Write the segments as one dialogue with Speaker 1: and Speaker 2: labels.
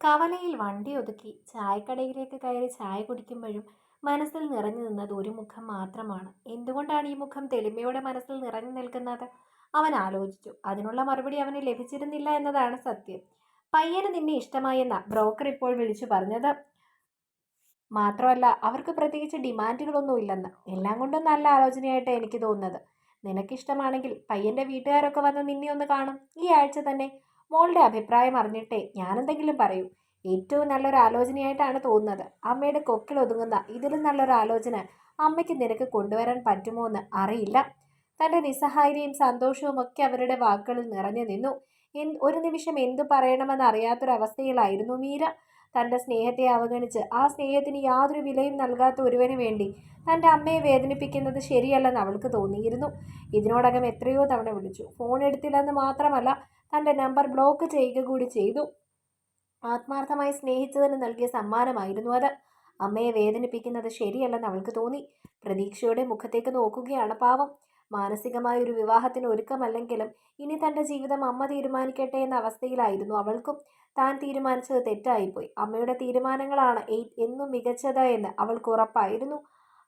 Speaker 1: കവലയിൽ വണ്ടി ഒതുക്കി ചായക്കടയിലേക്ക് കയറി ചായ കുടിക്കുമ്പോഴും മനസ്സിൽ നിറഞ്ഞു നിന്നത് ഒരു മുഖം മാത്രമാണ്. എന്തുകൊണ്ടാണ് ഈ മുഖം തെളിമയുടെ മനസ്സിൽ നിറഞ്ഞു നിൽക്കുന്നത്? അവൻ ആലോചിച്ചു. അതിനുള്ള മറുപടി അവന് ലഭിച്ചിരുന്നില്ല എന്നതാണ് സത്യം. പയ്യന് നിന്നെ ഇഷ്ടമായെന്ന ബ്രോക്കർ ഇപ്പോൾ വിളിച്ചു പറഞ്ഞത്? മാത്രമല്ല അവർക്ക് പ്രത്യേകിച്ച് ഡിമാൻഡുകളൊന്നും ഇല്ലെന്ന്. എല്ലാം കൊണ്ടും നല്ല ആലോചനയായിട്ട് എനിക്ക് തോന്നുന്നത്. നിനക്കിഷ്ടമാണെങ്കിൽ പയ്യന്റെ വീട്ടുകാരൊക്കെ വന്ന് നിന്നെ ഒന്ന് കാണും. ഈ ആഴ്ച തന്നെ മോളുടെ അഭിപ്രായം അറിഞ്ഞിട്ടേ ഞാനെന്തെങ്കിലും പറയൂ. ഏറ്റവും നല്ലൊരു ആലോചനയായിട്ടാണ് തോന്നുന്നത്. അമ്മയുടെ കൊക്കിൽ ഒതുങ്ങുന്ന ഇതിലും നല്ലൊരു ആലോചന അമ്മയ്ക്ക് നിനക്ക് കൊണ്ടുവരാൻ പറ്റുമോ എന്ന് അറിയില്ല. തന്റെ നിസ്സഹായതയും സന്തോഷവും ഒക്കെ അവരുടെ വാക്കുകളിൽ നിറഞ്ഞു നിന്നു. ഒരു നിമിഷം എന്തു പറയണമെന്ന് അറിയാത്തൊരവസ്ഥയിലായിരുന്നു മീര. തന്റെ സ്നേഹത്തെ അവഗണിച്ച് ആ സ്നേഹത്തിന് യാതൊരു വിലയും നൽകാത്ത ഒരുവന് വേണ്ടി തന്റെ അമ്മയെ വേദനിപ്പിക്കുന്നത് ശരിയല്ലെന്ന് അവൾക്ക് തോന്നിയിരുന്നു. ഇതിനോടകം എത്രയോ തവണ വിളിച്ചു. ഫോൺ എടുത്തില്ലെന്ന് മാത്രമല്ല തന്റെ നമ്പർ ബ്ലോക്ക് ചെയ്യുക കൂടി ചെയ്തു. ആത്മാർത്ഥമായി സ്നേഹിച്ചതിന് നൽകിയ സമ്മാനമായിരുന്നു അത്. അമ്മയെ വേദനിപ്പിക്കുന്നത് ശരിയല്ലെന്ന് അവൾക്ക് തോന്നി. പ്രതീക്ഷയുടെ മുഖത്തേക്ക് നോക്കുകയാണ് പാവം. മാനസികമായ ഒരു വിവാഹത്തിന് ഒരുക്കമല്ലെങ്കിലും ഇനി തന്റെ ജീവിതം അമ്മ തീരുമാനിക്കട്ടെ എന്ന അവസ്ഥയിലായിരുന്നു അവൾക്കും. താൻ തീരുമാനിച്ചത് തെറ്റായിപ്പോയി. അമ്മയുടെ തീരുമാനങ്ങളാണ് എന്നും മികച്ചത് എന്ന് അവൾക്ക് ഉറപ്പായിരുന്നു.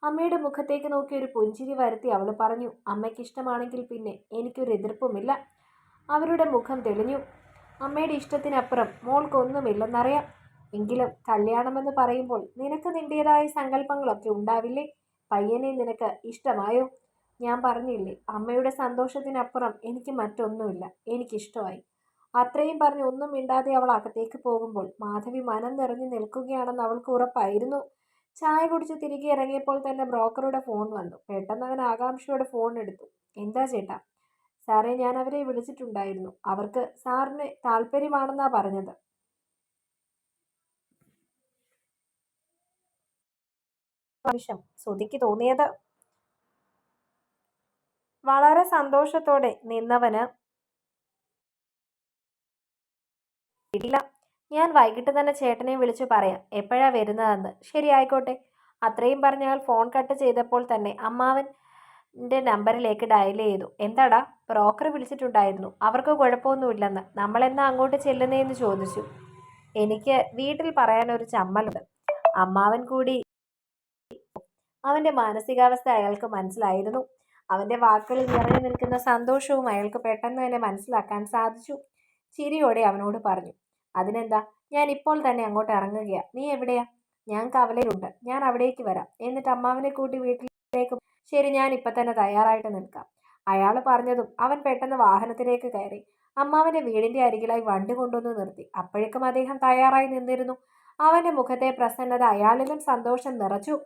Speaker 1: അമ്മയുടെ മുഖത്തേക്ക് നോക്കി ഒരു പുഞ്ചിരി വരുത്തി അവൾ പറഞ്ഞു അമ്മയ്ക്ക് ഇഷ്ടമാണെങ്കിൽ പിന്നെ എനിക്കൊരു എതിർപ്പുമില്ല. അവരുടെ മുഖം തെളിഞ്ഞു. അമ്മയുടെ ഇഷ്ടത്തിനപ്പുറം മോൾക്കൊന്നുമില്ലെന്നറിയാം. എങ്കിലും കല്യാണമെന്ന് പറയുമ്പോൾ നിനക്ക് നിന്റേതായ സങ്കല്പങ്ങളൊക്കെ ഉണ്ടാവില്ലേ? പയ്യനെ നിനക്ക് ഇഷ്ടമായോ? ഞാൻ പറഞ്ഞില്ലേ അമ്മയുടെ സന്തോഷത്തിനപ്പുറം എനിക്ക് മറ്റൊന്നുമില്ല. എനിക്കിഷ്ടമായി. അത്രയും പറഞ്ഞ് ഒന്നും മിണ്ടാതെ അവൾ അകത്തേക്ക് പോകുമ്പോൾ മാധവി മനം നിറഞ്ഞു നിൽക്കുകയാണെന്ന് അവൾക്ക് ഉറപ്പായിരുന്നു. ചായ കുടിച്ച് തിരികെ ഇറങ്ങിയപ്പോൾ തന്നെ ബ്രോക്കറുടെ ഫോൺ വന്നു. പെട്ടെന്ന് അവൻ ആകാംക്ഷയോടെ ഫോൺ എടുത്തു. എന്താ ചേട്ടാ? സാറേ ഞാൻ അവരെ വിളിച്ചിട്ടുണ്ടായിരുന്നു. അവർക്ക് സാറിന് താല്പര്യമാണെന്നാ പറഞ്ഞത്. ശ്രുതിക്ക് തോന്നിയത് വളരെ സന്തോഷത്തോടെ നിന്നവന് ഇല്ല. ഞാൻ വൈകിട്ട് തന്നെ ചേട്ടനെ വിളിച്ചു പറയാം. എപ്പോഴാ വരുന്നതെന്ന്. ശരി ആയിക്കോട്ടെ അത്രയും പറഞ്ഞയാൾ ഫോൺ കട്ട് ചെയ്തപ്പോൾ തന്നെ അമ്മാവൻ എന്റെ നമ്പറിലേക്ക് ഡയൽ ചെയ്തു. എന്താടാ? ബ്രോക്കർ വിളിച്ചിട്ടുണ്ടായിരുന്നു. അവർക്ക് കുഴപ്പമൊന്നുമില്ലെന്ന്. നമ്മളെന്നാ അങ്ങോട്ട് ചെല്ലുന്നതെന്ന് ചോദിച്ചു. എനിക്ക് വീട്ടിൽ പറയാനൊരു ചമ്മലുണ്ട്. അമ്മാവൻ കൂടി അവന്റെ മാനസികാവസ്ഥ അയാൾക്ക് മനസ്സിലായിരുന്നു. അവന്റെ വാക്കുകളിൽ നിറഞ്ഞു നിൽക്കുന്ന സന്തോഷവും അയാൾക്ക് പെട്ടെന്ന് തന്നെ മനസ്സിലാക്കാൻ സാധിച്ചു. ചിരിയോടെ അവനോട് പറഞ്ഞു അതിനെന്താ? ഞാൻ ഇപ്പോൾ തന്നെ അങ്ങോട്ട് ഇറങ്ങുകയാണ് നീ എവിടെയാ? ഞാൻ കവലയിലുണ്ട്. ഞാൻ അവിടേക്ക് വരാം. എന്നിട്ട് അമ്മാവനെ കൂട്ടി വീട്ടിലേക്ക് ശരി ഞാൻ ഇപ്പം തന്നെ തയ്യാറായിട്ട് നിൽക്കാം. അയാൾ പറഞ്ഞതും അവൻ പെട്ടെന്ന് വാഹനത്തിലേക്ക് കയറി. അമ്മാവന്റെ വീടിന്റെ അരികിലായി വണ്ടി കൊണ്ടുവന്ന് നിർത്തി. അപ്പോഴേക്കും അദ്ദേഹം തയ്യാറായി നിന്നിരുന്നു. അവന്റെ മുഖത്തെ പ്രസന്നത അയാളിലും സന്തോഷം നിറച്ചു.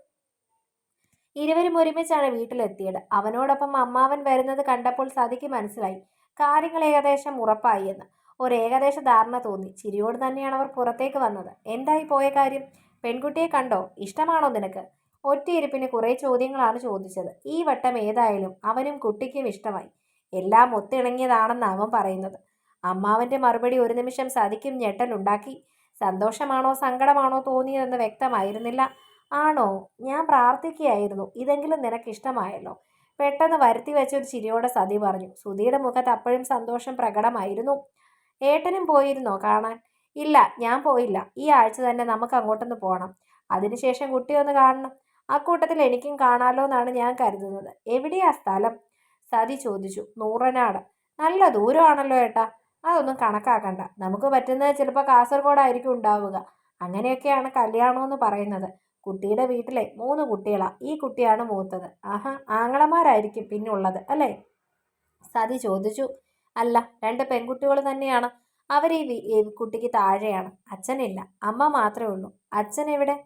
Speaker 1: ഇരുവരും ഒരുമിച്ചാണ് വീട്ടിലെത്തിയത്. അവനോടൊപ്പം അമ്മാവൻ വരുന്നത് കണ്ടപ്പോൾ സതിക്ക് മനസ്സിലായി. കാര്യങ്ങൾ ഏകദേശം ഉറപ്പായി എന്ന്. ഒരു ധാരണ തോന്നി. ചിരിയോട് തന്നെയാണ് അവർ പുറത്തേക്ക് വന്നത്. എന്തായി പോയ കാര്യം? പെൺകുട്ടിയെ കണ്ടോ? ഇഷ്ടമാണോ നിനക്ക്? ഒറ്റയിരുപ്പിന് കുറേ ചോദ്യങ്ങളാണ് ചോദിച്ചത്. ഈ വട്ടം ഏതായാലും അവനും കുട്ടിക്കും ഇഷ്ടമായി. എല്ലാം ഒത്തിണങ്ങിയതാണെന്ന് അവൻ പറയുന്നത്. അമ്മാവന്റെ മറുപടി ഒരു നിമിഷം സതിക്കും ഞെട്ടലുണ്ടാക്കി സന്തോഷമാണോ സങ്കടമാണോ തോന്നിയതെന്ന് വ്യക്തമായിരുന്നില്ല. ആണോ? ഞാൻ പ്രാർത്ഥിക്കുകയായിരുന്നു. ഇതെങ്കിലും നിനക്കിഷ്ടമായല്ലോ. പെട്ടെന്ന് വരുത്തി വെച്ച ഒരു ചിരിയോടെ സതി പറഞ്ഞു. സുധിയുടെ മുഖത്ത് അപ്പോഴും സന്തോഷം പ്രകടമായിരുന്നു. ഏട്ടനും പോയിരുന്നോ കാണാൻ? ഇല്ല ഞാൻ പോയില്ല. ഈ ആഴ്ച തന്നെ നമുക്ക് അങ്ങോട്ടൊന്ന് പോകണം അതിനുശേഷം കുട്ടിയൊന്ന് കാണണം. അക്കൂട്ടത്തിൽ എനിക്കും കാണാലോ എന്നാണ് ഞാൻ കരുതുന്നത്. എവിടെയാ സ്ഥലം? സതി ചോദിച്ചു. നൂറനാട്. നല്ല ദൂരമാണല്ലോ ഏട്ടാ. അതൊന്നും കണക്കാക്കണ്ട. നമുക്ക് പറ്റുന്നത് ചിലപ്പോൾ കാസർഗോഡായിരിക്കും ഉണ്ടാവുക. അങ്ങനെയൊക്കെയാണ് കല്യാണമെന്ന് പറയുന്നത്. കുട്ടിയുടെ വീട്ടിലെ മൂന്ന് കുട്ടികളാ. ഈ കുട്ടിയാണ് മൂത്തത്. ആഹാ ആങ്ങളമാരായിരിക്കും പിന്നുള്ളത് അല്ലേ? സതി ചോദിച്ചു. അല്ല രണ്ട് പെൺകുട്ടികൾ തന്നെയാണ്. അവർ ഈ കുട്ടിക്ക് താഴെയാണ്. അച്ഛനില്ല. അമ്മ മാത്രമേ ഉള്ളൂ. അച്ഛൻ എവിടെ?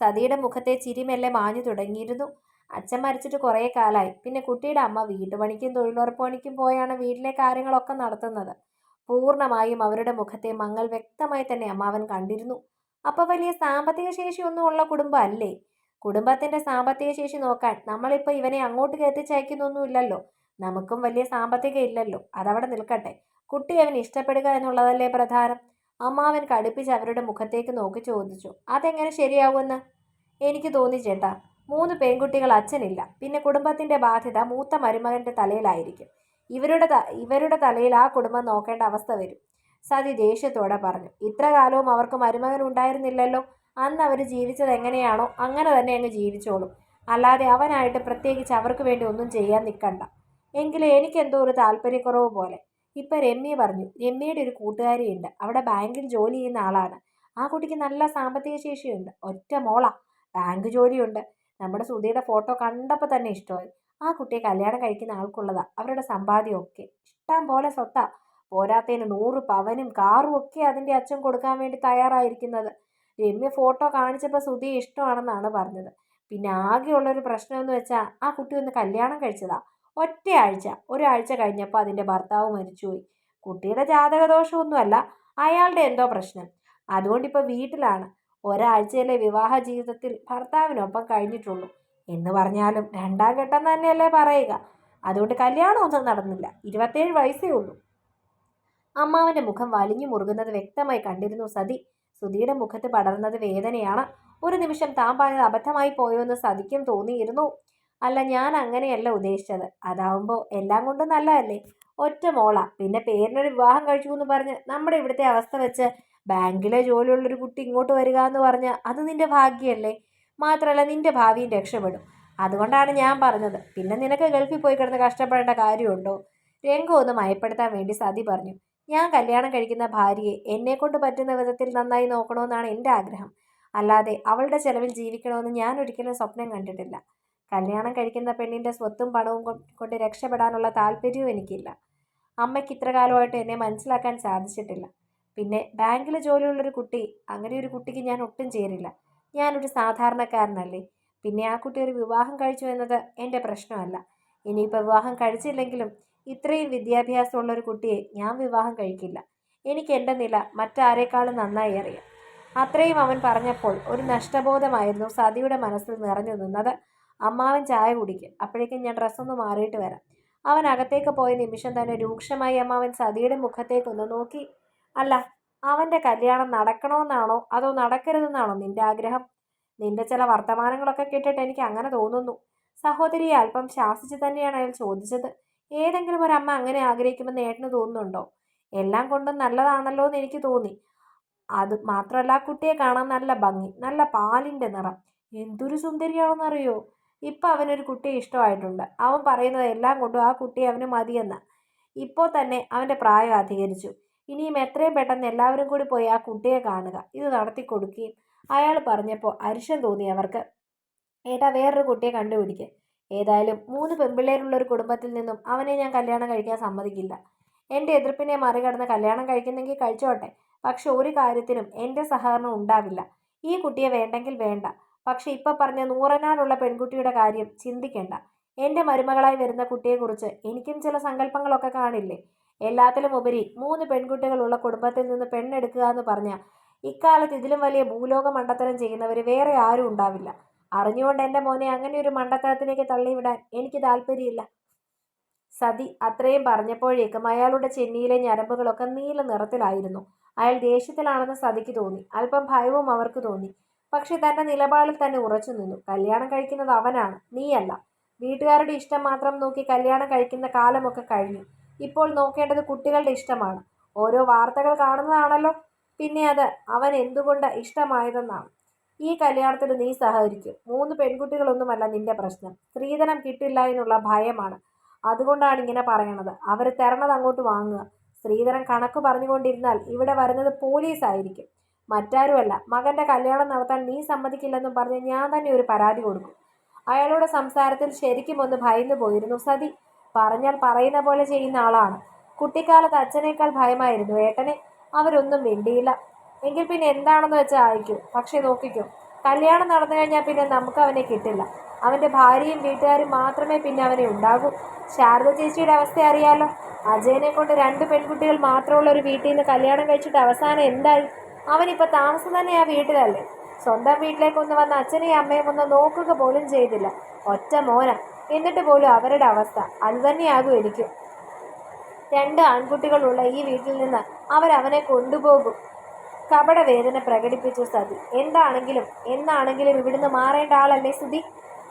Speaker 1: സതിയുടെ മുഖത്തെ ചിരിമെല്ലെ മാഞ്ഞു തുടങ്ങിയിരുന്നു. അച്ഛൻ മരിച്ചിട്ട് കുറേ കാലമായി പിന്നെ കുട്ടിയുടെ അമ്മ വീട്ടുപണിക്കും തൊഴിലുറപ്പ് പണിക്കും പോയാണ് വീട്ടിലെ കാര്യങ്ങളൊക്കെ നടത്തുന്നത്. പൂർണമായും അവരുടെ മുഖത്തെ മങ്ങൾ വ്യക്തമായി തന്നെ അമ്മാവൻ കണ്ടിരുന്നു. അപ്പോൾ വലിയ സാമ്പത്തിക ശേഷിയൊന്നും ഉള്ള കുടുംബമല്ലേ? കുടുംബത്തിന്റെ സാമ്പത്തിക ശേഷി നോക്കാൻ നമ്മളിപ്പോൾ ഇവനെ അങ്ങോട്ട് കയറ്റിച്ചയക്കുന്നൊന്നുമില്ലല്ലോ. നമുക്കും വലിയ സാമ്പത്തികം ഇല്ലല്ലോ. അതവിടെ നിൽക്കട്ടെ. കുട്ടി അവൻ ഇഷ്ടപ്പെടുക എന്നുള്ളതല്ലേ പ്രധാനം? അമ്മാവൻ കടുപ്പിച്ച് അവരുടെ മുഖത്തേക്ക് നോക്കി ചോദിച്ചു അതെങ്ങനെ ശരിയാവുമെന്ന്? എനിക്ക് തോന്നി ചേട്ടാ മൂന്ന് പെൺകുട്ടികൾ അച്ഛനില്ല പിന്നെ കുടുംബത്തിന്റെ ബാധ്യത മൂത്ത മരുമകന്റെ തലയിലായിരിക്കും. ഇവരുടെ ഇവരുടെ തലയിൽ ആ കുടുംബം നോക്കേണ്ട അവസ്ഥ വരും സതി ദേഷ്യത്തോടെ പറഞ്ഞു. ഇത്ര കാലവും അവർക്ക് മരുമകൻ ഉണ്ടായിരുന്നില്ലല്ലോ അന്ന് അവർ ജീവിച്ചത് എങ്ങനെയാണോ അങ്ങനെ തന്നെ അങ്ങ് ജീവിച്ചോളും. അല്ലാതെ അവനായിട്ട് പ്രത്യേകിച്ച് അവർക്ക് വേണ്ടി ഒന്നും ചെയ്യാൻ നിൽക്കണ്ട. എങ്കിലും എനിക്കെന്തോ ഒരു താല്പര്യക്കുറവ് പോലെ. ഇപ്പം രമ്യ പറഞ്ഞു രമ്യയുടെ ഒരു കൂട്ടുകാരിയുണ്ട്. അവിടെ ബാങ്കിൽ ജോലി ചെയ്യുന്ന ആളാണ്. ആ കുട്ടിക്ക് നല്ല സാമ്പത്തിക ശേഷിയുണ്ട്. ഒറ്റ മോളാ. ബാങ്ക് ജോലിയുണ്ട്. നമ്മുടെ സുധിയുടെ ഫോട്ടോ കണ്ടപ്പോൾ തന്നെ ഇഷ്ടമായി. ആ കുട്ടിയെ കല്യാണം കഴിക്കുന്ന ആൾക്കുള്ളതാ. അവരുടെ സമ്പാദ്യം ഒക്കെ. ഇഷ്ടം പോലെ സ്വത്താ. പോരാത്തതിന് നൂറ് പവനും കാറും ഒക്കെ അതിന്റെ അച്ഛൻ കൊടുക്കാൻ വേണ്ടി തയ്യാറായിരിക്കുന്നത്. രമ്യ ഫോട്ടോ കാണിച്ചപ്പോൾ സുധിയെ ഇഷ്ടമാണെന്നാണ് പറഞ്ഞത്. പിന്നെ ആകെയുള്ളൊരു പ്രശ്നമെന്ന് വെച്ചാൽ ആ കുട്ടി ഒന്ന് കല്യാണം കഴിച്ചതാ. ഒറ്റയാഴ്ച ഒരാഴ്ച കഴിഞ്ഞപ്പോൾ അതിന്റെ ഭർത്താവ് മരിച്ചുപോയി. കുട്ടിയുടെ ജാതകദോഷമൊന്നുമല്ല അയാളുടെ എന്തോ പ്രശ്നം. അതുകൊണ്ടിപ്പോൾ വീട്ടിലാണ്. ഒരാഴ്ചയിലെ വിവാഹ ജീവിതത്തിൽ ഭർത്താവിനൊപ്പം കഴിഞ്ഞിട്ടുള്ളൂ. എന്ന് പറഞ്ഞാലും രണ്ടാം ഘട്ടം തന്നെയല്ലേ പറയുക. അതുകൊണ്ട് കല്യാണമൊന്നും നടന്നില്ല. ഇരുപത്തേഴ് വയസ്സേ ഉള്ളൂ. അമ്മാവന്റെ മുഖം വലിഞ്ഞു മുറുകുന്നത് വ്യക്തമായി കണ്ടിരുന്നു സതി. സുധിയുടെ മുഖത്ത് പടർന്നത് വേദനയാണ്. ഒരു നിമിഷം താൻ പറഞ്ഞത് അബദ്ധമായി പോയോ എന്ന് സതിക്കും തോന്നിയിരുന്നു. അല്ല ഞാൻ അങ്ങനെയല്ല ഉദ്ദേശിച്ചത്. അതാവുമ്പോൾ എല്ലാം കൊണ്ടും നല്ലതല്ലേ? ഒറ്റ മോള. പിന്നെ പേരിനൊരു വിവാഹം കഴിച്ചു എന്ന് പറഞ്ഞ് നമ്മുടെ ഇവിടുത്തെ അവസ്ഥ വെച്ച് ബാങ്കിലെ ജോലിയുള്ളൊരു കുട്ടി ഇങ്ങോട്ട് വരിക എന്ന് പറഞ്ഞാൽ അത് നിന്റെ ഭാഗ്യമല്ലേ മാത്രമല്ല നിന്റെ ഭാവിയും രക്ഷപ്പെടും. അതുകൊണ്ടാണ് ഞാൻ പറഞ്ഞത്. പിന്നെ നിനക്ക് ഗൾഫിൽ പോയി കിടന്ന് കഷ്ടപ്പെടേണ്ട കാര്യമുണ്ടോ? രംഗം ഒന്ന് മയപ്പെടുത്താൻ വേണ്ടി സതി പറഞ്ഞു. ഞാൻ കല്യാണം കഴിക്കുന്ന ഭാര്യയെ എന്നെക്കൊണ്ട് പറ്റുന്ന വിധത്തിൽ നന്നായി നോക്കണമെന്നാണ് എന്റെ ആഗ്രഹം. അല്ലാതെ അവളുടെ ചെലവിൽ ജീവിക്കണമെന്ന് ഞാൻ ഒരിക്കലും സ്വപ്നം കണ്ടിട്ടില്ല. കല്യാണം കഴിക്കുന്ന പെണ്ണിന്റെ സ്വത്തും പണവും കൊണ്ട് രക്ഷപ്പെടാനുള്ള താല്പര്യവും എനിക്കില്ല. അമ്മയ്ക്ക് ഇത്ര കാലമായിട്ട് എന്നെ മനസ്സിലാക്കാൻ സാധിച്ചിട്ടില്ല. പിന്നെ ബാങ്കിൽ ജോലിയുള്ളൊരു കുട്ടി അങ്ങനെ ഒരു കുട്ടിക്ക് ഞാൻ ഒട്ടും ചേരില്ല. ഞാനൊരു സാധാരണക്കാരനല്ലേ. പിന്നെ ആ കുട്ടി ഒരു വിവാഹം കഴിച്ചു എന്നത് എന്റെ പ്രശ്നമല്ല. ഇനിയിപ്പോൾ വിവാഹം കഴിച്ചില്ലെങ്കിലും ഇത്രയും വിദ്യാഭ്യാസമുള്ള ഒരു കുട്ടിയെ ഞാൻ വിവാഹം കഴിക്കില്ല. എനിക്ക് എന്റെ നില മറ്റാരേക്കാളും നന്നായി അറിയാം. അത്രയും അവൻ പറഞ്ഞപ്പോൾ ഒരു നഷ്ടബോധമായിരുന്നു സതിയുടെ മനസ്സിൽ നിറഞ്ഞു നിന്നത് അമ്മാവൻ ചായ കുടിക്കും. അപ്പോഴേക്കും ഞാൻ ഡ്രസ്സൊന്ന് മാറിയിട്ട് വരാം. അവൻ അകത്തേക്ക് പോയ നിമിഷം തന്നെ രൂക്ഷമായി അമ്മാവൻ സതിയുടെ മുഖത്തേക്കൊന്ന് നോക്കി. അല്ല അവന്റെ കല്യാണം നടക്കണമെന്നാണോ അതോ നടക്കരുതെന്നാണോ നിന്റെ ആഗ്രഹം? നിന്റെ ചില വർത്തമാനങ്ങളൊക്കെ കേട്ടിട്ട് എനിക്ക് അങ്ങനെ തോന്നുന്നു. സഹോദരിയെ അല്പം ശാസിച്ച് തന്നെയാണ് അയാൾ ചോദിച്ചത്. ഏതെങ്കിലും ഒരമ്മ അങ്ങനെ ആഗ്രഹിക്കുമെന്ന് ഏട്ടന് തോന്നുന്നുണ്ടോ? എല്ലാം കൊണ്ടും നല്ലതാണല്ലോ എന്ന് എനിക്ക് തോന്നി. അത് മാത്രമല്ല കുട്ടിയെ കാണാൻ നല്ല ഭംഗി നല്ല പാലിന്റെ നിറം. എന്തൊരു സുന്ദരിയാണെന്നറിയോ? ഇപ്പം അവനൊരു കുട്ടിയെ ഇഷ്ടമായിട്ടുണ്ട്. അവൻ പറയുന്നത് എല്ലാം കൊണ്ടും ആ കുട്ടി അവന് മതിയെന്ന്. ഇപ്പോൾ തന്നെ അവന്റെ പ്രായം അധികരിച്ചു. ഇനിയും എത്രയും പെട്ടെന്ന് എല്ലാവരും കൂടി പോയി ആ കുട്ടിയെ കാണുക. ഇത് നടത്തി കൊടുക്കുകയും അയാൾ പറഞ്ഞപ്പോൾ അരിശം തോന്നി അവർക്ക്. ഏട്ടാ വേറൊരു കുട്ടിയെ കണ്ടുപിടിക്കുക ഏതായാലും മൂന്ന് പെൺപിള്ളേരുള്ള ഒരു കുടുംബത്തിൽ നിന്നും അവനെ ഞാൻ കല്യാണം കഴിക്കാൻ സമ്മതിക്കില്ല. എന്റെ എതിർപ്പിനെ മറികടന്ന് കല്യാണം കഴിക്കുന്നെങ്കിൽ കഴിച്ചോട്ടെ. പക്ഷെ ഒരു കാര്യത്തിനും എന്റെ സഹകരണം ഉണ്ടാവില്ല. ഈ കുട്ടിയെ വേണ്ടെങ്കിൽ വേണ്ട. പക്ഷെ ഇപ്പം പറഞ്ഞ നൂറനാടുള്ള പെൺകുട്ടിയുടെ കാര്യം ചിന്തിക്കേണ്ട. എന്റെ മരുമകളായി വരുന്ന കുട്ടിയെക്കുറിച്ച് എനിക്കും ചില സങ്കല്പങ്ങളൊക്കെ കാണില്ലേ? എല്ലാത്തിലും ഉപരി മൂന്ന് പെൺകുട്ടികളുള്ള കുടുംബത്തിൽ നിന്ന് പെണ്ണെടുക്കുക എന്ന് പറഞ്ഞാൽ ഇക്കാലത്ത് ഇതിലും വലിയ ഭൂലോക മണ്ടത്തരം ചെയ്യുന്നവർ വേറെ ആരും ഉണ്ടാവില്ല. അറിഞ്ഞുകൊണ്ട് എന്റെ മോനെ അങ്ങനെ ഒരു മണ്ടത്തരത്തിലേക്ക് തള്ളിവിടാൻ എനിക്ക് താല്പര്യമില്ല. സതി അത്രയും പറഞ്ഞപ്പോഴേക്കും അയാളുടെ ചെന്നിയിലെ ഞരമ്പുകളൊക്കെ നീല നിറത്തിലായിരുന്നു. അയാൾ ദേഷ്യത്തിലാണെന്ന് സതിക്ക് തോന്നി. അല്പം ഭയവും അവർക്ക് തോന്നി. പക്ഷെ തന്റെ നിലപാടിൽ തന്നെ ഉറച്ചു നിന്നു. കല്യാണം കഴിക്കുന്നത് അവനാണ് നീയല്ല. വീട്ടുകാരുടെ ഇഷ്ടം മാത്രം നോക്കി കല്യാണം കഴിക്കുന്ന കാലമൊക്കെ കഴിഞ്ഞു. ഇപ്പോൾ നോക്കേണ്ടത് കുട്ടികളുടെ ഇഷ്ടമാണ്. ഓരോ വാർത്തകൾ കാണുന്നതാണല്ലോ. പിന്നെ അത് അവൻ എന്തുകൊണ്ട് ഇഷ്ടമായതെന്നാണ്. ഈ കല്യാണത്തിന് നീ സഹകരിക്കും. മൂന്ന് പെൺകുട്ടികളൊന്നുമല്ല നിന്റെ പ്രശ്നം. സ്ത്രീധനം കിട്ടില്ല എന്നുള്ള ഭയമാണ്. അതുകൊണ്ടാണ് ഇങ്ങനെ പറയണത്. അവർ തരണത് അങ്ങോട്ട് വാങ്ങുക. സ്ത്രീധനം കണക്ക് പറഞ്ഞുകൊണ്ടിരുന്നാൽ ഇവിടെ വരുന്നത് പോലീസ് ആയിരിക്കും മറ്റാരുമല്ല. മകന്റെ കല്യാണം നടത്താൻ നീ സമ്മതിക്കില്ലെന്നും പറഞ്ഞ് ഞാൻ തന്നെ ഒരു പരാതി കൊടുക്കും. അയാളുടെ സംസാരത്തിൽ ശരിക്കും ഒന്ന് ഭയന്നു പോയിരുന്നു സതി. പറഞ്ഞാൽ പറയുന്ന പോലെ ചെയ്യുന്ന ആളാണ്. കുട്ടിക്കാലത്ത് അച്ഛനേക്കാൾ ഭയമായിരുന്നു ഏട്ടനെ. അവരൊന്നും മിണ്ടിയില്ല. എങ്കിൽ പിന്നെ എന്താണെന്ന് വെച്ചാൽ അയക്കൂ പക്ഷെ നോക്കിക്കോ. കല്യാണം നടന്നു കഴിഞ്ഞാൽ പിന്നെ നമുക്ക് അവനെ കിട്ടില്ല. അവന്റെ ഭാര്യയും വീട്ടുകാരും മാത്രമേ പിന്നെ അവനെ ഉണ്ടാകൂ. ശാരദ ചേച്ചിയുടെ അവസ്ഥ അറിയാലോ. അജയനെ കൊണ്ട് രണ്ട് പെൺകുട്ടികൾ മാത്രമുള്ള ഒരു വീട്ടിൽ നിന്ന് കല്യാണം കഴിച്ചിട്ട് അവസാനം എന്തായി? അവനിപ്പോൾ താമസം തന്നെ ആ വീട്ടിലല്ലേ? സ്വന്തം വീട്ടിലേക്കൊന്ന് വന്ന അച്ഛനെയും അമ്മയും ഒന്ന് നോക്കുക പോലും ചെയ്തില്ല. ഒറ്റ മോന. എന്നിട്ട് പോലും അവരുടെ അവസ്ഥ അതുതന്നെയാകും എനിക്കും. രണ്ട് ആൺകുട്ടികളുള്ള ഈ വീട്ടിൽ നിന്ന് അവരവനെ കൊണ്ടുപോകും. കപട വേദന പ്രകടിപ്പിച്ചു സതി. എന്താണെങ്കിലും എന്നാണെങ്കിലും ഇവിടുന്ന് മാറേണ്ട ആളല്ലേ സുതി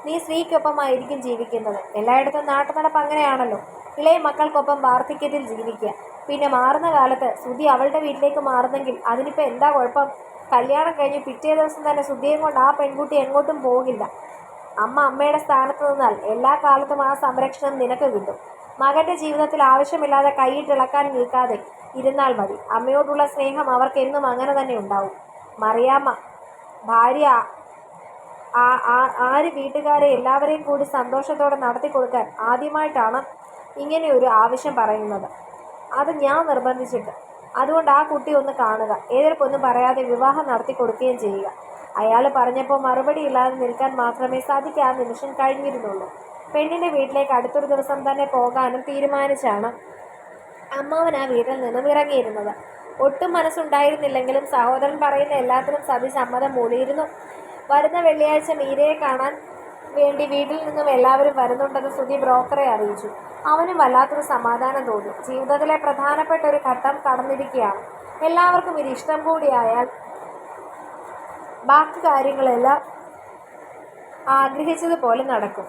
Speaker 1: നീ സ്ത്രീക്കൊപ്പമായിരിക്കും ജീവിക്കുന്നത്. എല്ലായിടത്തും നാട്ടുനടപ്പ് അങ്ങനെയാണല്ലോ. ഇളയ മക്കൾക്കൊപ്പം വാർദ്ധക്യത്തിൽ ജീവിക്കുക. പിന്നെ മാറുന്ന കാലത്ത് സുധി അവളുടെ വീട്ടിലേക്ക് മാറുന്നെങ്കിൽ അതിനിപ്പോൾ എന്താ കുഴപ്പം? കല്യാണം കഴിഞ്ഞ് പിറ്റേ ദിവസം തന്നെ സുധിയും കൊണ്ട് ആ പെൺകുട്ടി എങ്ങോട്ടും പോകില്ല അമ്മ അമ്മയുടെ സ്ഥാനത്ത് നിന്നാൽ എല്ലാ കാലത്തും ആ സംരക്ഷണം നിനക്ക് കിട്ടും. മകന്റെ ജീവിതത്തിൽ ആവശ്യമില്ലാതെ കൈയിട്ടിളക്കാൻ നിൽക്കാതെ ഇരുന്നാൽ മതി. അമ്മയോടുള്ള സ്നേഹം അവർക്ക് എന്നും അങ്ങനെ തന്നെ ഉണ്ടാവും. മറിയാമ്മ ഭാര്യ ആ- ആര് വീട്ടുകാരെ എല്ലാവരെയും കൂടി സന്തോഷത്തോടെ നടത്തി കൊടുക്കാൻ ആദ്യമായിട്ടാണ് ഇങ്ങനെ ഒരു ആവശ്യം പറയുന്നത്. അത് ഞാൻ നിർബന്ധിച്ചിട്ട്. അതുകൊണ്ട് ആ കുട്ടി ഒന്ന് കാണുക. എതിർപ്പൊന്നും പറയാതെ വിവാഹം നടത്തി കൊടുക്കുകയും ചെയ്യുക. അയാൾ പറഞ്ഞപ്പോൾ മറുപടി ഇല്ലാതെ നിൽക്കാൻ മാത്രമേ സാധിക്ക്. ആ നിമിഷം കഴിഞ്ഞിരുന്നുള്ളൂ. പെണ്ണിന്റെ വീട്ടിലേക്ക് അടുത്തൊരു ദിവസം തന്നെ പോകാനും തീരുമാനിച്ചാണ് അമ്മാവൻ ആ വീട്ടിൽ നിന്നും ഇറങ്ങിയിരുന്നത്. ഒട്ടും മനസ്സുണ്ടായിരുന്നില്ലെങ്കിലും സഹോദരൻ പറയുന്ന എല്ലാത്തിനും സതി സമ്മതം മൂളിയിരുന്നു. വരുന്ന വെള്ളിയാഴ്ച മീരയെ കാണാൻ വേണ്ടി വീട്ടിൽ നിന്നും എല്ലാവരും വരുന്നുണ്ടെന്ന് സുധി ബ്രോക്കറെ അറിയിച്ചു. അവനും വല്ലാത്തൊരു സമാധാനം തോന്നി. ജീവിതത്തിലെ പ്രധാനപ്പെട്ട ഒരു ഘട്ടം കടന്നിരിക്കുകയാണ്. എല്ലാവർക്കും ഇത് ഇഷ്ടം കൂടിയായാൽ ബാക്കി കാര്യങ്ങളെല്ലാം ആഗ്രഹിച്ചതുപോലെ നടക്കും.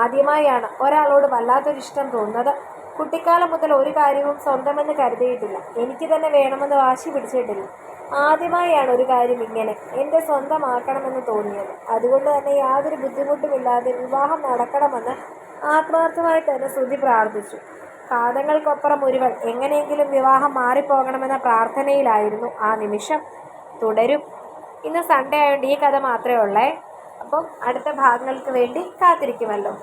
Speaker 1: ആദ്യമായാണ് ഒരാളോട് വല്ലാത്തൊരു ഇഷ്ടം തോന്നുന്നത്. കുട്ടിക്കാലം മുതൽ ഒരു കാര്യവും സ്വന്തമെന്ന് കരുതിയിട്ടില്ല. എനിക്ക് തന്നെ വേണമെന്ന് വാശി പിടിച്ചിട്ടില്ല. ആദ്യമായാണ് ഒരു കാര്യം ഇങ്ങനെ. എന്റെ സ്വന്തമാക്കണമെന്ന് തോന്നിയത്. അതുകൊണ്ട് തന്നെ യാതൊരു ബുദ്ധിമുട്ടുമില്ലാതെ വിവാഹം നടക്കണമെന്ന് ആത്മാർത്ഥമായി തന്നെ ശ്രുതി പ്രാർത്ഥിച്ചു. പാദങ്ങൾക്കൊപ്പുറം ഒരുവൻ എങ്ങനെയെങ്കിലും വിവാഹം മാറിപ്പോകണമെന്ന പ്രാർത്ഥനയിലായിരുന്നു ആ നിമിഷം. തുടരും. ഇന്ന് സൺഡേ ആയതുകൊണ്ട് ഈ കഥ മാത്രമേ ഉള്ളേ. അപ്പം അടുത്ത ഭാഗങ്ങൾക്ക് വേണ്ടി കാത്തിരിക്കുമല്ലോ.